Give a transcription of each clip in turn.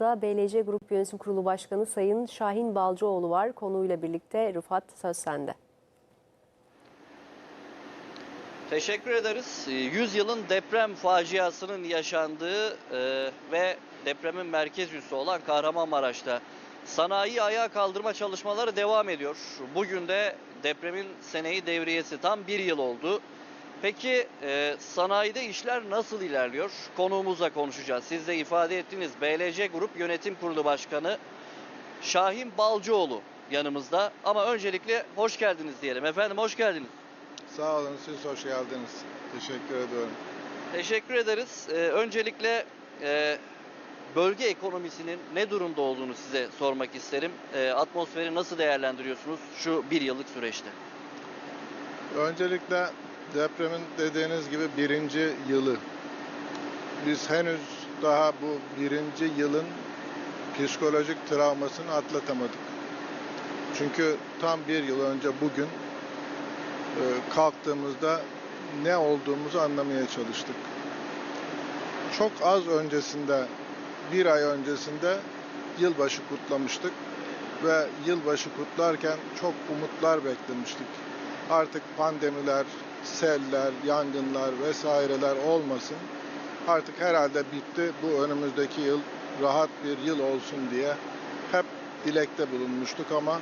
Da BLC Grup Yönetim Kurulu Başkanı Sayın Şahin Balcıoğlu var. Konuyla birlikte Rıfat söz sende. Teşekkür ederiz. Ee, 100 yılın deprem faciasının yaşandığı e, ve depremin merkez üssü olan Kahramanmaraş'ta sanayi ayağa kaldırma çalışmaları devam ediyor. Bugün de depremin seneyi devriyesi tam bir yıl oldu. Peki e, sanayide işler nasıl ilerliyor? Konuğumuzla konuşacağız. Siz de ifade ettiniz. BLC Grup Yönetim Kurulu Başkanı Şahin Balcıoğlu yanımızda. Ama öncelikle hoş geldiniz diyelim. Efendim hoş geldiniz. Sağ olun, siz hoş geldiniz. Teşekkür ediyorum. Teşekkür ederiz. Ee, öncelikle e, bölge ekonomisinin ne durumda olduğunu size sormak isterim. Ee, atmosferi nasıl değerlendiriyorsunuz şu bir yıllık süreçte? Öncelikle depremin dediğiniz gibi birinci yılı. Biz henüz daha bu birinci yılın psikolojik travmasını atlatamadık. Çünkü tam bir yıl önce bugün e, kalktığımızda ne olduğumuzu anlamaya çalıştık. Çok az öncesinde, bir ay öncesinde yılbaşı kutlamıştık ve yılbaşı kutlarken çok umutlar beklemiştik. Artık pandemiler, seller, yangınlar vesaireler olmasın. Artık herhalde bitti. Bu önümüzdeki yıl rahat bir yıl olsun diye hep dilekte bulunmuştuk ama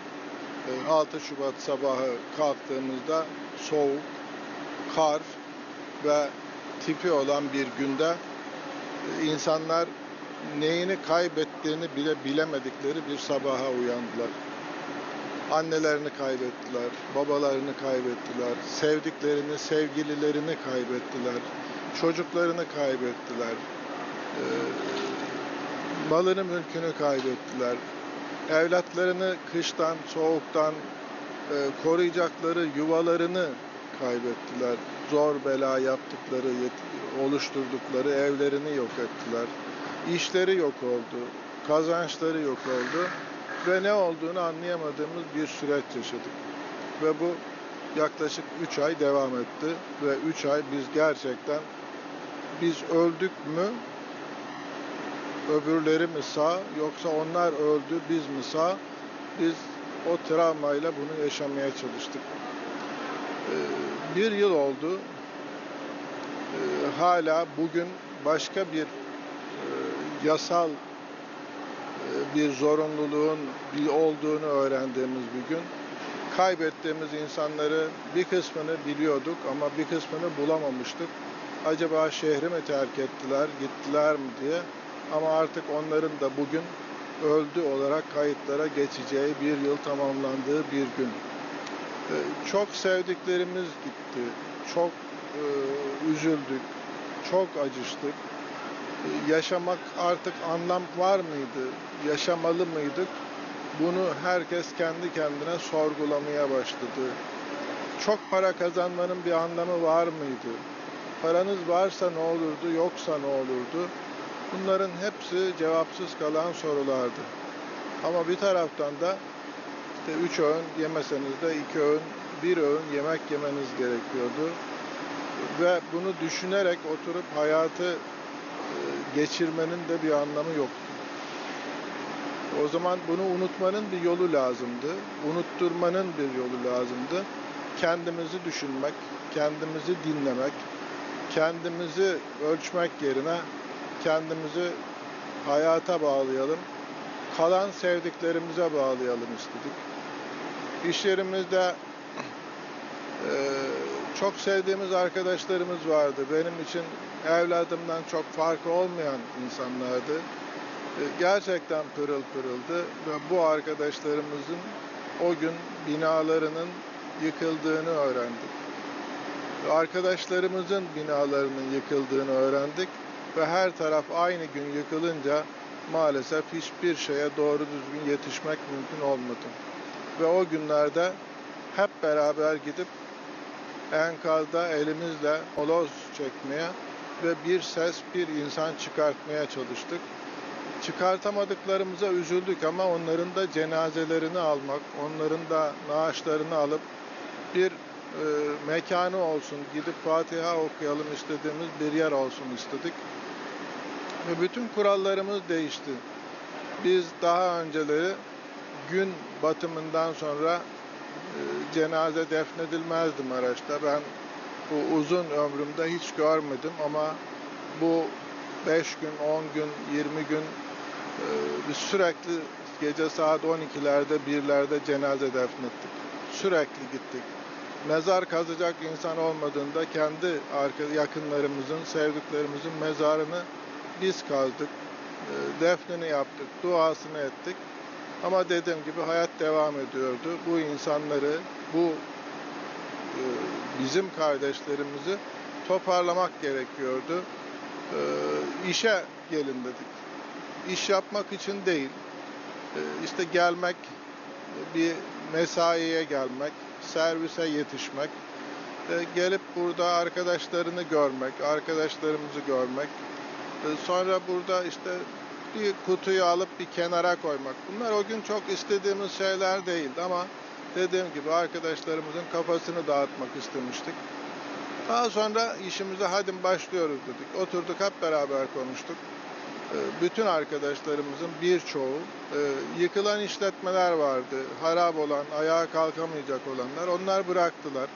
e, 6 Şubat sabahı kalktığımızda soğuk, kar ve tipi olan bir günde e, insanlar neyini kaybettiğini bile bilemedikleri bir sabaha uyandılar. Annelerini kaybettiler, babalarını kaybettiler, sevdiklerini, sevgililerini kaybettiler, çocuklarını kaybettiler, e, malını mülkünü kaybettiler, evlatlarını kıştan, soğuktan e, koruyacakları yuvalarını kaybettiler. Zor bela yaptıkları, oluşturdukları evlerini yok ettiler. İşleri yok oldu, kazançları yok oldu ve ne olduğunu anlayamadığımız bir süreç yaşadık. Ve bu yaklaşık 3 ay devam etti ve 3 ay biz gerçekten biz öldük mü öbürleri mi sağ yoksa onlar öldü biz mi sağ biz o travmayla bunu yaşamaya çalıştık. Ee, Bir yıl oldu. Ee, Hala bugün başka bir e, yasal bir zorunluluğun bir olduğunu öğrendiğimiz bir gün. Kaybettiğimiz insanları bir kısmını biliyorduk ama bir kısmını bulamamıştık. Acaba şehri mi terk ettiler, gittiler mi diye. Ama artık onların da bugün öldü olarak kayıtlara geçeceği bir yıl tamamlandığı bir gün. Ee, Çok sevdiklerimiz gitti. Çok e, üzüldük. Çok acıştık. Yaşamak artık anlam var mıydı? Yaşamalı mıydık? Bunu herkes kendi kendine sorgulamaya başladı. Çok para kazanmanın bir anlamı var mıydı? Paranız varsa ne olurdu, yoksa ne olurdu? Bunların hepsi cevapsız kalan sorulardı. Ama bir taraftan da işte üç öğün yemeseniz de iki öğün, bir öğün yemek yemeniz gerekiyordu. Ve bunu düşünerek oturup hayatı geçirmenin de bir anlamı yoktu. O zaman bunu unutmanın bir yolu lazımdı. Unutturmanın bir yolu lazımdı. Kendimizi düşünmek, kendimizi dinlemek, kendimizi ölçmek yerine kendimizi hayata bağlayalım. Kalan sevdiklerimize bağlayalım istedik. İş yerimizde e, çok sevdiğimiz arkadaşlarımız vardı. Benim için evladımdan çok farkı olmayan insanlardı. E, gerçekten pırıl pırıldı ve bu arkadaşlarımızın o gün binalarının yıkıldığını öğrendik. Arkadaşlarımızın binalarının yıkıldığını öğrendik ve her taraf aynı gün yıkılınca maalesef hiçbir şeye doğru düzgün yetişmek mümkün olmadı. Ve o günlerde hep beraber gidip enkazda elimizle moloz çekmeye ve bir ses, bir insan çıkartmaya çalıştık. Çıkartamadıklarımıza üzüldük ama onların da cenazelerini almak, onların da naaşlarını alıp bir e, mekanı olsun, gidip Fatiha okuyalım istediğimiz bir yer olsun istedik. Ve bütün kurallarımız değişti. Biz daha önceleri gün batımından sonra cenaze defnedilmezdi Maraş'ta. Ben bu uzun ömrümde hiç görmedim ama bu 5 gün, 10 gün, 20 gün e, sürekli gece saat 12'lerde, 1'lerde cenaze defnettik. Sürekli gittik. Mezar kazacak insan olmadığında kendi yakınlarımızın, sevdiklerimizin mezarını biz kazdık. E, Defnini yaptık, duasını ettik. Ama dediğim gibi hayat devam ediyordu. Bu insanları, bu e, bizim kardeşlerimizi toparlamak gerekiyordu. E, işe gelin dedik. İş yapmak için değil, e, işte gelmek, bir mesaiye gelmek, servise yetişmek, gelip burada arkadaşlarını görmek, arkadaşlarımızı görmek, sonra burada işte bir kutuyu alıp bir kenara koymak. Bunlar o gün çok istediğimiz şeyler değildi ama dediğim gibi arkadaşlarımızın kafasını dağıtmak istemiştik. Daha sonra işimize hadi başlıyoruz dedik. Oturduk hep beraber konuştuk. Ee, Bütün arkadaşlarımızın birçoğu e, yıkılan işletmeler vardı. Harap olan, ayağa kalkamayacak olanlar. Onlar bıraktılar.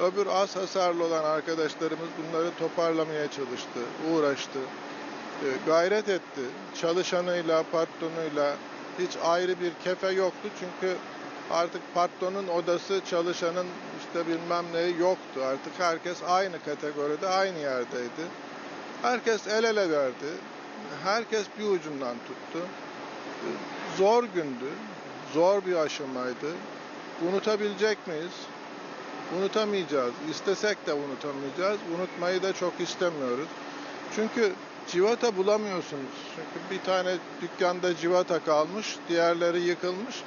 Öbür az hasarlı olan arkadaşlarımız bunları toparlamaya çalıştı, uğraştı, gayret etti. Çalışanıyla, patronuyla hiç ayrı bir kefe yoktu çünkü artık patronun odası, çalışanın işte bilmem neyi yoktu. Artık herkes aynı kategoride, aynı yerdeydi. Herkes el ele verdi. Herkes bir ucundan tuttu. E, Zor gündü, zor bir aşamaydı. Unutabilecek miyiz? Unutamayacağız. İstesek de unutamayacağız. Unutmayı da çok istemiyoruz. Çünkü civata bulamıyorsunuz. Çünkü bir tane dükkanda civata kalmış, diğerleri yıkılmış.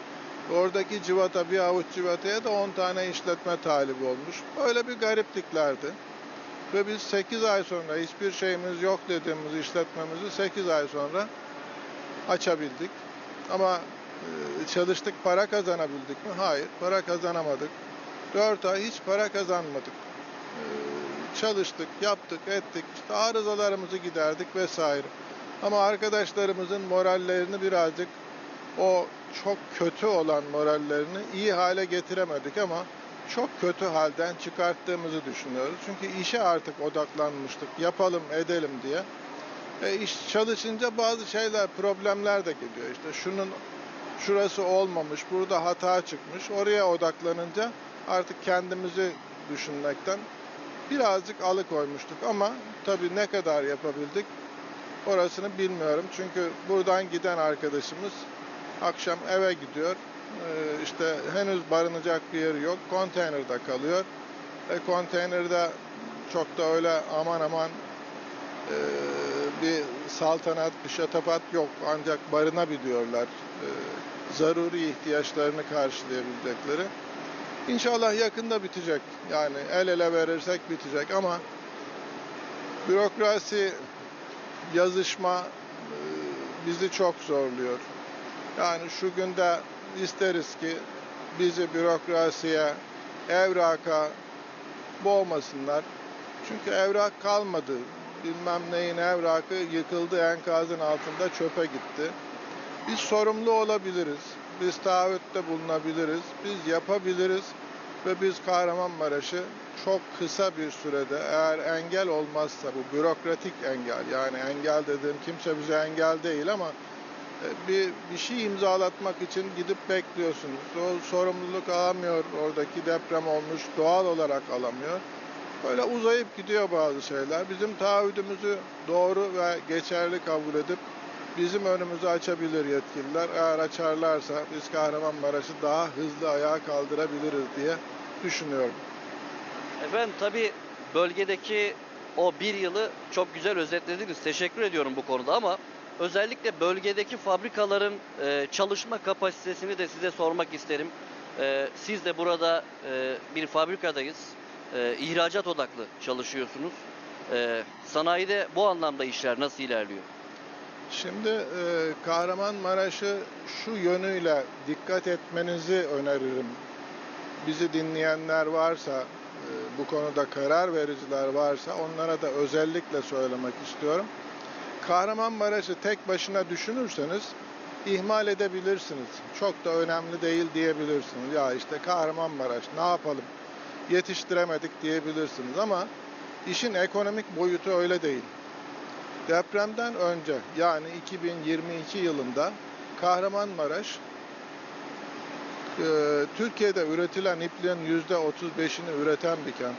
Oradaki civata bir avuç civataya da 10 tane işletme talip olmuş. Böyle bir garipliklerdi. Ve biz 8 ay sonra hiçbir şeyimiz yok dediğimiz işletmemizi 8 ay sonra açabildik. Ama e, çalıştık para kazanabildik mi? Hayır, para kazanamadık. 4 ay hiç para kazanmadık. Çalıştık, yaptık, ettik. İşte arızalarımızı giderdik vesaire. Ama arkadaşlarımızın morallerini birazcık o çok kötü olan morallerini iyi hale getiremedik ama çok kötü halden çıkarttığımızı düşünüyoruz. Çünkü işe artık odaklanmıştık. Yapalım, edelim diye. E iş çalışınca bazı şeyler, problemler de geliyor. İşte şunun şurası olmamış, burada hata çıkmış. Oraya odaklanınca artık kendimizi düşünmekten birazcık alıkoymuştuk ama tabii ne kadar yapabildik orasını bilmiyorum. Çünkü buradan giden arkadaşımız akşam eve gidiyor. Ee, işte henüz barınacak bir yeri yok. Konteynerde kalıyor. Ve konteynerde çok da öyle aman aman e, bir saltanat, bir şatafat yok. Ancak barınabiliyorlar. E, zaruri ihtiyaçlarını karşılayabilecekleri. İnşallah yakında bitecek. Yani el ele verirsek bitecek ama bürokrasi, yazışma e, bizi çok zorluyor. Yani şu günde isteriz ki bizi bürokrasiye, evraka boğmasınlar. Çünkü evrak kalmadı. Bilmem neyin evrakı yıkıldı enkazın altında çöpe gitti. Biz sorumlu olabiliriz. Biz taahhütte bulunabiliriz. Biz yapabiliriz. Ve biz Kahramanmaraş'ı çok kısa bir sürede eğer engel olmazsa bu bürokratik engel yani engel dediğim kimse bize engel değil ama e, bir, bir şey imzalatmak için gidip bekliyorsunuz. O sorumluluk alamıyor. Oradaki deprem olmuş doğal olarak alamıyor. Böyle uzayıp gidiyor bazı şeyler. Bizim taahhüdümüzü doğru ve geçerli kabul edip bizim önümüzü açabilir yetkililer. Eğer açarlarsa biz Kahramanmaraş'ı daha hızlı ayağa kaldırabiliriz diye düşünüyorum. Efendim tabii bölgedeki o bir yılı çok güzel özetlediniz. Teşekkür ediyorum bu konuda ama özellikle bölgedeki fabrikaların e, çalışma kapasitesini de size sormak isterim. E, siz de burada e, bir fabrikadayız. İhracat odaklı çalışıyorsunuz. Sanayide bu anlamda işler nasıl ilerliyor? Şimdi e, Kahramanmaraş'ı şu yönüyle dikkat etmenizi öneririm. Bizi dinleyenler varsa, e, bu konuda karar vericiler varsa onlara da özellikle söylemek istiyorum. Kahramanmaraş'ı tek başına düşünürseniz ihmal edebilirsiniz. Çok da önemli değil diyebilirsiniz. Ya işte Kahramanmaraş ne yapalım yetiştiremedik diyebilirsiniz ama işin ekonomik boyutu öyle değil. Depremden önce yani 2022 yılında Kahramanmaraş e, Türkiye'de üretilen ipliğin %35'ini üreten bir kent.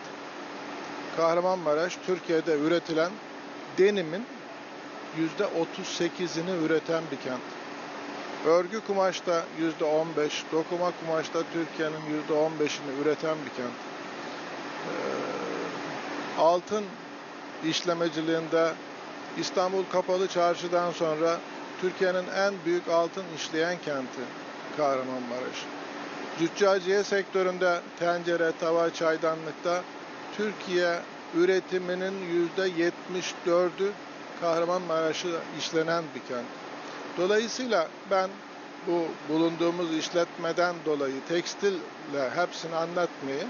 Kahramanmaraş Türkiye'de üretilen denimin %38'ini üreten bir kent. Örgü kumaşta %15, dokuma kumaşta Türkiye'nin %15'ini üreten bir kent. Ee, altın işlemeciliğinde İstanbul Kapalı Çarşı'dan sonra Türkiye'nin en büyük altın işleyen kenti Kahramanmaraş. Züccaciye sektöründe tencere, tava, çaydanlıkta Türkiye üretiminin %74'ü Kahramanmaraş'ı işlenen bir kent. Dolayısıyla ben bu bulunduğumuz işletmeden dolayı tekstille hepsini anlatmayayım.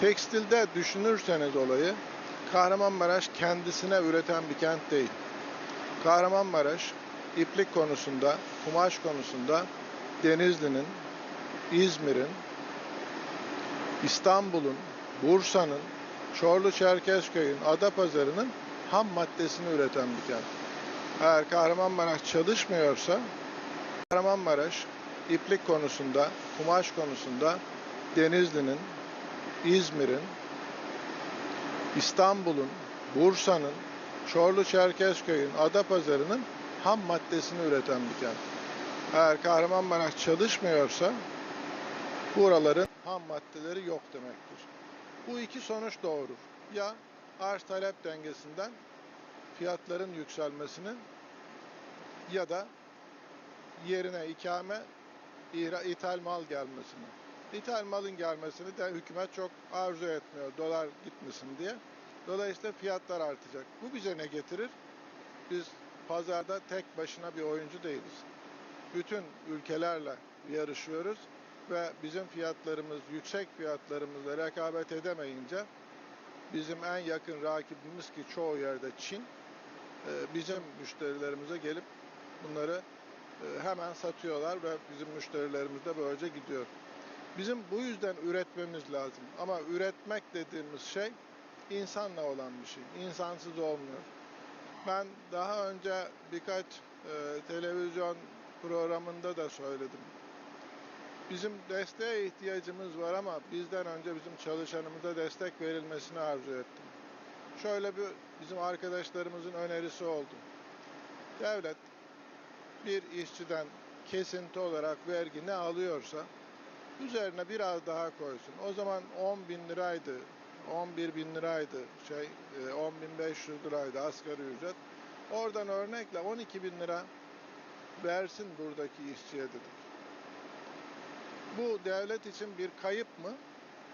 Tekstilde düşünürseniz olayı Kahramanmaraş kendisine üreten bir kent değil. Kahramanmaraş iplik konusunda, kumaş konusunda Denizli'nin, İzmir'in, İstanbul'un, Bursa'nın, Çorlu Çerkezköy'ün, Adapazarı'nın ham maddesini üreten bir kent. Eğer Kahramanmaraş çalışmıyorsa Kahramanmaraş iplik konusunda, kumaş konusunda Denizli'nin, İzmir'in, İstanbul'un, Bursa'nın, Çorlu Çerkezköy'ün, Adapazarı'nın ham maddesini üreten bir kent. Eğer Kahramanmaraş çalışmıyorsa buraların ham maddeleri yok demektir. Bu iki sonuç doğurur. Ya arz talep dengesinden fiyatların yükselmesini ya da yerine ikame ithal mal gelmesini. İthal malın gelmesini de hükümet çok arzu etmiyor dolar gitmesin diye. Dolayısıyla fiyatlar artacak. Bu bize ne getirir? Biz pazarda tek başına bir oyuncu değiliz. Bütün ülkelerle yarışıyoruz ve bizim fiyatlarımız yüksek fiyatlarımızla rekabet edemeyince bizim en yakın rakibimiz ki çoğu yerde Çin e, bizim müşterilerimize gelip bunları e, hemen satıyorlar ve bizim müşterilerimiz de böylece gidiyor. Bizim bu yüzden üretmemiz lazım. Ama üretmek dediğimiz şey insanla olan bir şey. İnsansız olmuyor. Ben daha önce birkaç e, televizyon programında da söyledim. Bizim desteğe ihtiyacımız var ama bizden önce bizim çalışanımıza destek verilmesini arzu ettim. Şöyle bir bizim arkadaşlarımızın önerisi oldu. Devlet bir işçiden kesinti olarak vergi ne alıyorsa üzerine biraz daha koysun. O zaman 10 bin liraydı, 11 bin liraydı, şey e, 10 bin 500 liraydı asgari ücret. Oradan örnekle 12 bin lira versin buradaki işçiye dedik. Bu devlet için bir kayıp mı?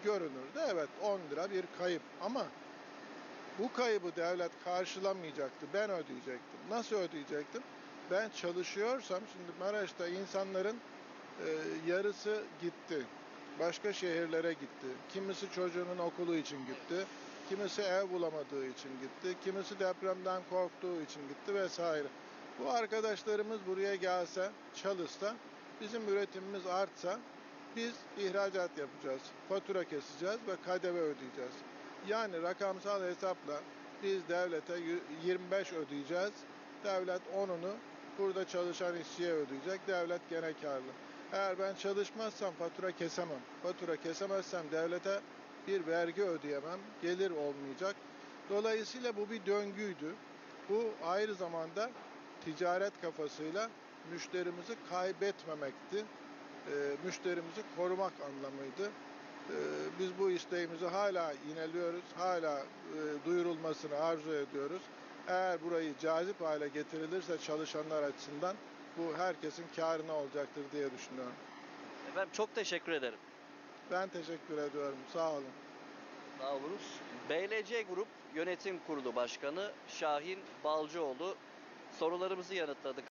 Görünürde evet 10 lira bir kayıp ama bu kaybı devlet karşılamayacaktı. Ben ödeyecektim. Nasıl ödeyecektim? Ben çalışıyorsam şimdi Maraş'ta insanların e, yarısı gitti. Başka şehirlere gitti. Kimisi çocuğunun okulu için gitti. Kimisi ev bulamadığı için gitti. Kimisi depremden korktuğu için gitti vesaire. Bu arkadaşlarımız buraya gelse, çalışsa, bizim üretimimiz artsa biz ihracat yapacağız. Fatura keseceğiz ve KDV ödeyeceğiz. Yani rakamsal hesapla biz devlete yü- 25 ödeyeceğiz. Devlet 10'unu burada çalışan işçiye ödeyecek. Devlet gene karlı. Eğer ben çalışmazsam fatura kesemem. Fatura kesemezsem devlete bir vergi ödeyemem. Gelir olmayacak. Dolayısıyla bu bir döngüydü. Bu ayrı zamanda ticaret kafasıyla müşterimizi kaybetmemekti. Ee, müşterimizi korumak anlamıydı. Ee, biz bu isteğimizi hala yineliyoruz. Hala e, duyurulmasını arzu ediyoruz. Eğer burayı cazip hale getirilirse çalışanlar açısından bu herkesin karına olacaktır diye düşünüyorum. Efendim çok teşekkür ederim. Ben teşekkür ediyorum. Sağ olun. Sağ olunuz. BLC Grup Yönetim Kurulu Başkanı Şahin Balcıoğlu sorularımızı yanıtladı.